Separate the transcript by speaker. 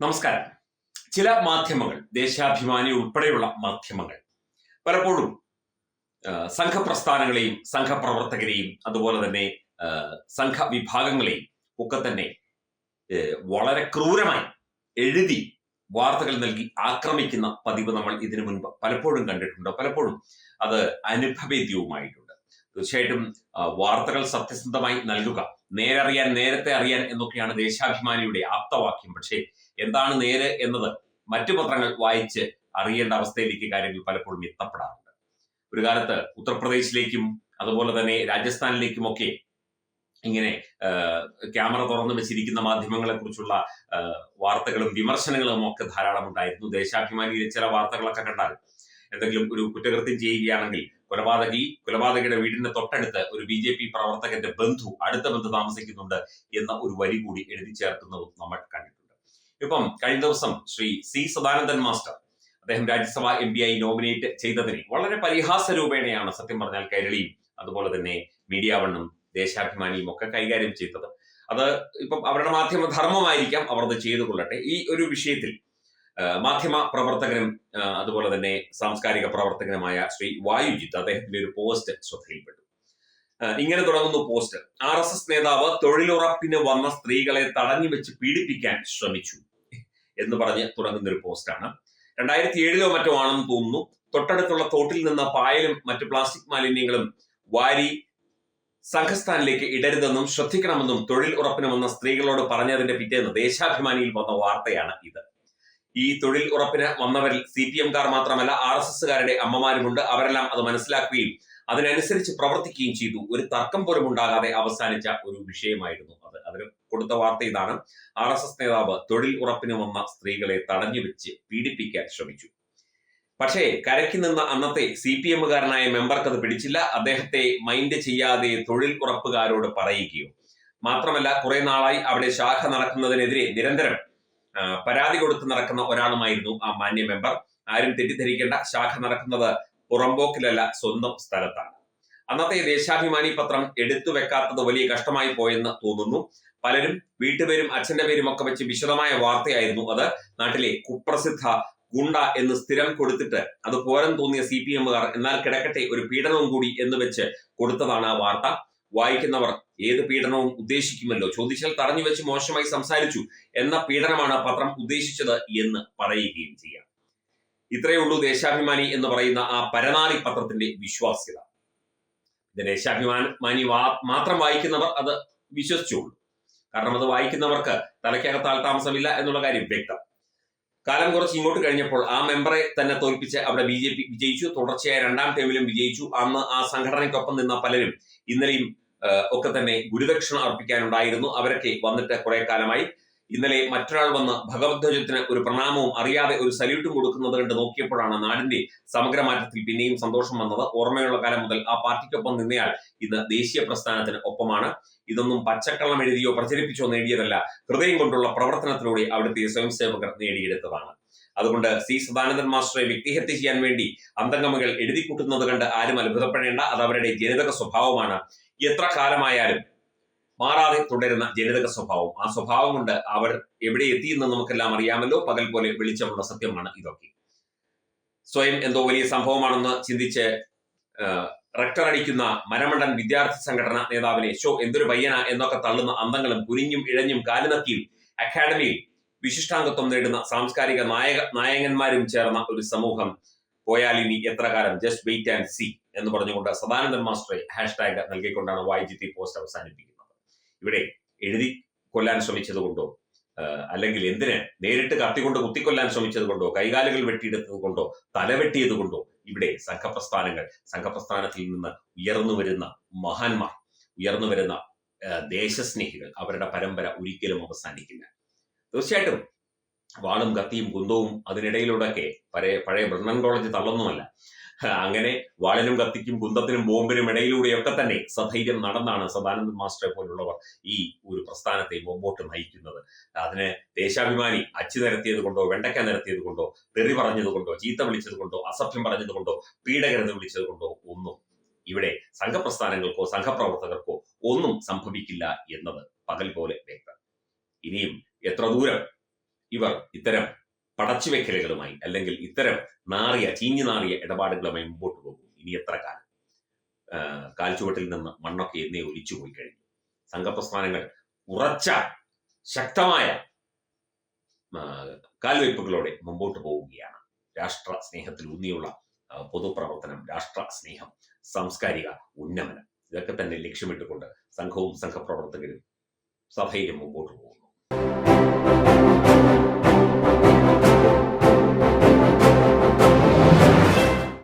Speaker 1: നമസ്കാരം. ചില മാധ്യമങ്ങൾ ദേശാഭിമാനി ഉൾപ്പെടെയുള്ള മാധ്യമങ്ങൾ പലപ്പോഴും സംഘപ്രസ്ഥാനങ്ങളെയും സംഘപ്രവർത്തകരെയും അതുപോലെ തന്നെ സംഘ സംഘവിഭാഗങ്ങളെയും ഒക്കെ തന്നെ വളരെ ക്രൂരമായി എഴുതി വാർത്തകൾ നൽകി ആക്രമിക്കുന്ന പതിവ് നമ്മൾ ഇതിനു മുൻപ് പലപ്പോഴും കണ്ടിട്ടുണ്ട്. പലപ്പോഴും അത് അനുഭവേദ്യവുമായിട്ടുണ്ട്. തീർച്ചയായിട്ടും വാർത്തകൾ സത്യസന്ധമായി നൽകുക നേരറിയാൻ നേരത്തെ അറിയാൻ എന്നൊക്കെയാണ് ദേശാഭിമാനിയുടെ ആപ്തവാക്യം. പക്ഷേ എന്താണ് നേര് എന്നത്? മറ്റു പത്രങ്ങൾ വായിച്ച് അറിയേണ്ട അവസ്ഥയിലേക്ക് കാര്യങ്ങൾ പലപ്പോഴും എത്തപ്പെടാറുണ്ട്. ഒരു കാലത്ത് ഉത്തർപ്രദേശിലേക്കും അതുപോലെ തന്നെ രാജസ്ഥാനിലേക്കുമൊക്കെ ഇങ്ങനെ ക്യാമറ തുറന്നു വെച്ചിരിക്കുന്ന മാധ്യമങ്ങളെ കുറിച്ചുള്ള വാർത്തകളും വിമർശനങ്ങളും ഒക്കെ ധാരാളം ഉണ്ടായിരുന്നു. ദേശാഭിമാനിയിലെ ചില വാർത്തകളൊക്കെ കണ്ടാൽ എന്തെങ്കിലും ഒരു കുറ്റകൃത്യം ചെയ്യുകയാണെങ്കിൽ കൊലപാതകി കൊലപാതകയുടെ വീടിന്റെ തൊട്ടടുത്ത് ഒരു ബി ജെ പി പ്രവർത്തകന്റെ ബന്ധു അടുത്ത ബന്ധു താമസിക്കുന്നുണ്ട് എന്ന ഒരു വരി കൂടി എഴുതി ചേർക്കുന്നതും നമ്മൾ കണ്ടിട്ടുണ്ട്. ഇപ്പം കഴിഞ്ഞ ദിവസം ശ്രീ സി സദാനന്ദൻ മാസ്റ്റർ അദ്ദേഹം രാജ്യസഭ എം പി ആയി നോമിനേറ്റ് ചെയ്തതിനെ വളരെ പരിഹാസ രൂപേണയാണ് സത്യം പറഞ്ഞാൽ കൈരളിയും അതുപോലെ തന്നെ മീഡിയ വണ്ണും ദേശാഭിമാനിയും ഒക്കെ കൈകാര്യം ചെയ്തത്. അത് ഇപ്പം അവരുടെ മാധ്യമ ധർമ്മമായിരിക്കാം അവർ അത് ചെയ്തു കൊള്ളട്ടെ ഈ ഒരു വിഷയത്തിൽ മാധ്യമ പ്രവർത്തകനും അതുപോലെ തന്നെ സാംസ്കാരിക പ്രവർത്തകനുമായ ശ്രീ വായുജിത്ത് അദ്ദേഹത്തിന്റെ ഒരു പോസ്റ്റ് ശ്രദ്ധയിൽപ്പെട്ടു. ഇങ്ങനെ തുടങ്ങുന്നു പോസ്റ്റ് ആർ എസ് എസ് നേതാവ് തൊഴിലുറപ്പിന് വന്ന സ്ത്രീകളെ തടഞ്ഞു വെച്ച് പീഡിപ്പിക്കാൻ ശ്രമിച്ചു എന്ന് പറഞ്ഞ് തുടങ്ങുന്ന ഒരു പോസ്റ്റാണ്. രണ്ടായിരത്തി ഏഴിലോ മറ്റോ ആണെന്ന് തോന്നുന്നു. തൊട്ടടുത്തുള്ള തോട്ടിൽ നിന്ന് പായലും മറ്റ് പ്ലാസ്റ്റിക് മാലിന്യങ്ങളും വാരി സംഘസ്ഥാനിലേക്ക് ഇടരുതെന്നും ശ്രദ്ധിക്കണമെന്നും തൊഴിൽ ഉറപ്പിന് വന്ന സ്ത്രീകളോട് പറഞ്ഞതിന്റെ പിറ്റേന്ന് ദേശാഭിമാനിയിൽ വന്ന വാർത്തയാണ് ഇത്. ഈ തൊഴിൽ ഉറപ്പിന് വന്നവരിൽ സി പി എംകാർ മാത്രമല്ല ആർ എസ് എസുകാരുടെ അമ്മമാരുമുണ്ട്. അവരെല്ലാം അത് മനസ്സിലാക്കുകയും അതിനനുസരിച്ച് പ്രവർത്തിക്കുകയും ചെയ്തു. ഒരു തർക്കം പോലും ഉണ്ടാകാതെ അവസാനിച്ച ഒരു വിഷയമായിരുന്നു അത്. അതിന് കൊടുത്ത വാർത്ത ഇതാണ്. ആർ എസ് എസ് നേതാവ് തൊഴിൽ ഉറപ്പിന് വന്ന സ്ത്രീകളെ തടഞ്ഞു വെച്ച് പീഡിപ്പിക്കാൻ ശ്രമിച്ചു. പക്ഷേ കരയ്ക്ക് നിന്ന അന്നത്തെ സി പി എമ്മുകാരനായ മെമ്പർക്ക് അത് പിടിച്ചില്ല. അദ്ദേഹത്തെ മൈൻഡ് ചെയ്യാതെ തൊഴിൽ ഉറപ്പുകാരോട് പറയുകയോ. മാത്രമല്ല കുറെ നാളായി അവിടെ ശാഖ നടക്കുന്നതിനെതിരെ നിരന്തരം പരാതി കൊടുത്ത് നടക്കുന്ന ഒരാളുമായിരുന്നു ആ മാന്യ മെമ്പർ. ആരും തെറ്റിദ്ധരിക്കേണ്ട. ശാഖ നടക്കുന്നത് പുറമ്പോക്കിലല്ല സ്വന്തം സ്ഥലത്താണ്. അന്നത്തെ ദേശാഭിമാനി പത്രം എടുത്തു വെക്കാത്തത് വലിയ കഷ്ടമായി പോയെന്ന് തോന്നുന്നു. പലരും വീട്ടുപേരും അച്ഛന്റെ പേരും ഒക്കെ വെച്ച് വിശദമായ വാർത്തയായിരുന്നു അത്. നാട്ടിലെ കുപ്രസിദ്ധ ഗുണ്ട എന്ന് സ്ഥിരം കൊടുത്തിട്ട് അത് പോരം തോന്നിയ സി പി എമ്മുകാർ എന്നാൽ കിടക്കട്ടെ ഒരു പീഡനവും കൂടി എന്ന് വെച്ച് കൊടുത്തതാണ് ആ വാർത്ത. വായിക്കുന്നവർ ഏത് പീഡനവും ഉദ്ദേശിക്കുമല്ലോ? ചോദിച്ചാൽ തടഞ്ഞു വെച്ച് മോശമായി സംസാരിച്ചു എന്ന പീഡനമാണ് പത്രം ഉദ്ദേശിച്ചത് എന്ന് പറയുകയും ചെയ്യാം. ഇത്രയേ ഉള്ളൂ ദേശാഭിമാനി എന്ന് പറയുന്ന ആ പരനാളി പത്രത്തിന്റെ വിശ്വാസ്യത. ദേശാഭിമാനി മാത്രം വായിക്കുന്നവർ അത് വിശ്വസിച്ചുള്ളൂ കാരണം അത് വായിക്കുന്നവർക്ക് തലയ്ക്കകത്ത് താമസമില്ല എന്നുള്ള കാര്യം വ്യക്തം. കാലം കുറച്ച് ഇങ്ങോട്ട് കഴിഞ്ഞപ്പോൾ ആ മെമ്പറെ തന്നെ തോൽപ്പിച്ച് അവിടെ ബി ജെ പി വിജയിച്ചു. തുടർച്ചയായ രണ്ടാം ടേമിലും വിജയിച്ചു. അന്ന് ആ സംഘടനയ്ക്കൊപ്പം നിന്ന പലരും ഇന്നലെയും ഒക്കെ തന്നെ ഗുരുദക്ഷിണ അർപ്പിക്കാനുണ്ടായിരുന്നു. അവരൊക്കെ വന്നിട്ട് കുറെ കാലമായി ഇന്നലെ മറ്റൊരാൾ വന്ന് ഭഗവത്വജത്തിന് ഒരു പ്രണാമവും അറിയാതെ ഒരു സല്യൂട്ടും കൊടുക്കുന്നത് കണ്ട് നോക്കിയപ്പോഴാണ് നാടിന്റെ സമഗ്രമാറ്റത്തിൽ പിന്നെയും സന്തോഷം വന്നത്. ഓർമ്മയുള്ള കാലം മുതൽ ആ പാർട്ടിക്കൊപ്പം നിന്നയാൾ ഇന്ന് ദേശീയ പ്രസ്ഥാനത്തിന് ഒപ്പമാണ്. ഇതൊന്നും പച്ചക്കള്ളം എഴുതിയോ പ്രചരിപ്പിച്ചോ നേടിയതല്ല. ഹൃദയം കൊണ്ടുള്ള പ്രവർത്തനത്തിലൂടെ അവിടുത്തെ സ്വയം സേവകർ നേടിയെടുത്തതാണ്. അതുകൊണ്ട് സി സദാനന്ദൻ മാസ്റ്ററെ വ്യക്തിഹത്യ ചെയ്യാൻ വേണ്ടി അന്തംഗമികൾ എഴുതി കൂട്ടുന്നത് കണ്ട് ആരും അത്ഭുതപ്പെടേണ്ട. അത് അവരുടെ ജനിതക സ്വഭാവമാണ്. എത്ര കാലമായാലും മാറാതെ തുടരുന്ന ജനിതക സ്വഭാവം. ആ സ്വഭാവം കൊണ്ട് അവർ എവിടെ എത്തിയെന്ന് നമുക്കെല്ലാം അറിയാമല്ലോ. പകൽ പോലെ വെളിച്ചമുള്ള സത്യമാണ് ഇതൊക്കെ. സ്വയം എന്തോ വലിയ സംഭവമാണെന്ന് ചിന്തിച്ച് റക്ടർ അടിക്കുന്ന മരമണ്ടൻ വിദ്യാർത്ഥി സംഘടന നേതാവിനെ ഷോ എന്തൊരു പയ്യന എന്നൊക്കെ തള്ളുന്ന അന്തങ്ങളും കുനിഞ്ഞും ഇഴഞ്ഞും കാലുനക്കിയും അക്കാഡമിയിൽ വിശിഷ്ടാംഗത്വം നേടുന്ന സാംസ്കാരിക നായക നായകന്മാരും ചേർന്ന ഒരു സമൂഹം പോയാൽ ഇനി എത്ര കാലം? ജസ്റ്റ് വെയിറ്റ് ആൻഡ് സി എന്ന് പറഞ്ഞുകൊണ്ട് സദാനന്ദൻ മാസ്റ്ററെ ഹാഷ്ടാഗ് നൽകിക്കൊണ്ടാണ് വൈജിത്തി പോസ്റ്റ് അവസാനിപ്പിക്കുന്നത്. ഇവിടെ എഴുതി കൊല്ലാൻ ശ്രമിച്ചത് കൊണ്ടോ അല്ലെങ്കിൽ എന്തിന് നേരിട്ട് കത്തിക്കൊണ്ട് കുത്തിക്കൊല്ലാൻ ശ്രമിച്ചത് കൊണ്ടോ കൈകാലുകൾ വെട്ടിയെടുത്തത് കൊണ്ടോ തല വെട്ടിയത് കൊണ്ടോ ഇവിടെ സംഘപ്രസ്ഥാനങ്ങൾ സംഘപ്രസ്ഥാനത്തിൽ നിന്ന് ഉയർന്നു വരുന്ന മഹാന്മാർ ഉയർന്നു വരുന്ന ദേശസ്നേഹികൾ അവരുടെ പരമ്പര ഒരിക്കലും അവസാനിക്കില്ല. തീർച്ചയായിട്ടും വാളും കത്തിയും കുന്തവും അതിനിടയിലൂടെയൊക്കെ പഴയ പഴയ ബ്രണ്ണൻ കോളേജ് തള്ളൊന്നുമല്ല. അങ്ങനെ വാളിനും കത്തിക്കും കുന്തത്തിനും ബോംബിനും ഇടയിലൂടെയൊക്കെ തന്നെ സധൈര്യം നടന്നാണ് സദാനന്ദ മാസ്റ്ററെ പോലുള്ളവർ ഈ ഒരു പ്രസ്ഥാനത്തെ മുമ്പോട്ട് നയിക്കുന്നത്. അതിന് ദേശാഭിമാനി അച്ചു നിരത്തിയത് കൊണ്ടോ വെണ്ടക്ക നിരത്തിയത് കൊണ്ടോ തെറി പറഞ്ഞത് കൊണ്ടോ ചീത്ത വിളിച്ചത് കൊണ്ടോ അസഭ്യം പറഞ്ഞത് കൊണ്ടോ പീഡകരെന്ന് വിളിച്ചത് കൊണ്ടോ ഒന്നും ഇവിടെ സംഘപ്രസ്ഥാനങ്ങൾക്കോ സംഘപ്രവർത്തകർക്കോ ഒന്നും സംഭവിക്കില്ല എന്നത് പകൽ പോലെ വ്യക്തം. ഇനിയും എത്ര ദൂരം ഇവർ ഇത്തരം പടച്ചുവെക്കലുകളുമായി അല്ലെങ്കിൽ ഇത്തരം നാറിയ ചീഞ്ഞു നാറിയ ഇടപാടുകളുമായി മുമ്പോട്ട് പോകും ഇനി എത്ര കാലം? കാൽച്ചുവട്ടിൽ നിന്ന് മണ്ണൊക്കെ എന്നേ ഒലിച്ചു പോയി കഴിഞ്ഞു. സംഘപ്രസ്ഥാനങ്ങൾ ഉറച്ച ശക്തമായ കാൽവയ്പ്പുകളോടെ മുമ്പോട്ട് പോവുകയാണ്. രാഷ്ട്ര സ്നേഹത്തിൽ ഊന്നിയുള്ള പൊതുപ്രവർത്തനം രാഷ്ട്ര സ്നേഹം സാംസ്കാരിക ഉന്നമനം. ഇതൊക്കെ തന്നെ ലക്ഷ്യമിട്ടുകൊണ്ട് സംഘവും സംഘപ്രവർത്തകരും സഭയിലും മുമ്പോട്ട് പോകുന്നു.